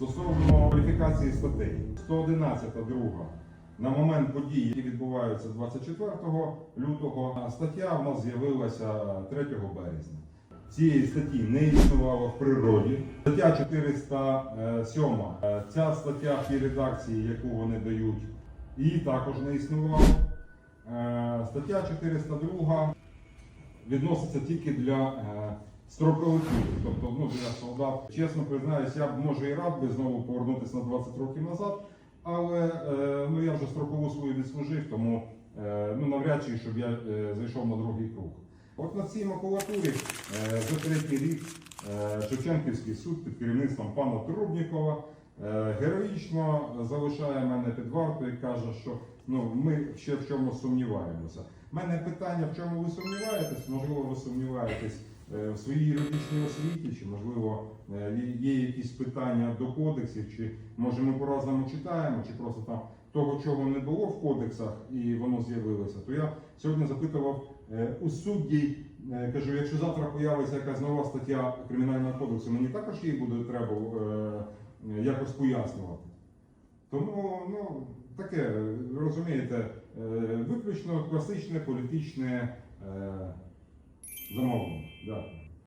Стосовно кваліфікації статей, 111 друга. На момент подій, які відбуваються 24 лютого, стаття в нас з'явилася 3 березня. Цієї статті не існувало в природі. Стаття 407. е, Ця стаття в тій редакції, яку вони дають, її також не існувало. Е, Стаття 402 відноситься тільки для е, строковиків, тобто ну, для солдат. Чесно признаюсь, я б може і рад би знову повернутися на 20 років назад, але е, ну, я вже строкову свою відслужив, тому е, ну, навряд чи щоб я е, зайшов на другий круг. От на цій макулатурі за третій рік Шевченківський суд під керівництвом пана Трубнікова героїчно залишає мене під вартою і каже, що ну, ми ще в чомусь сумніваємося. У мене питання, в чому ви сумніваєтесь? Можливо, ви сумніваєтесь е, в своїй юридичній освіті, чи можливо е, є- якісь питання до кодексів, чи може ми по-разному читаємо, чи просто там того, чого не було в кодексах, і воно з'явилося. То я сьогодні запитував е, у судді, е, кажу, якщо завтра появиться якась нова стаття кримінального кодексу, мені також її буде треба е, е, якось пояснювати. Тому ну, таке, розумієте, е, виключно класичне політичне е, замовлення. Дякую.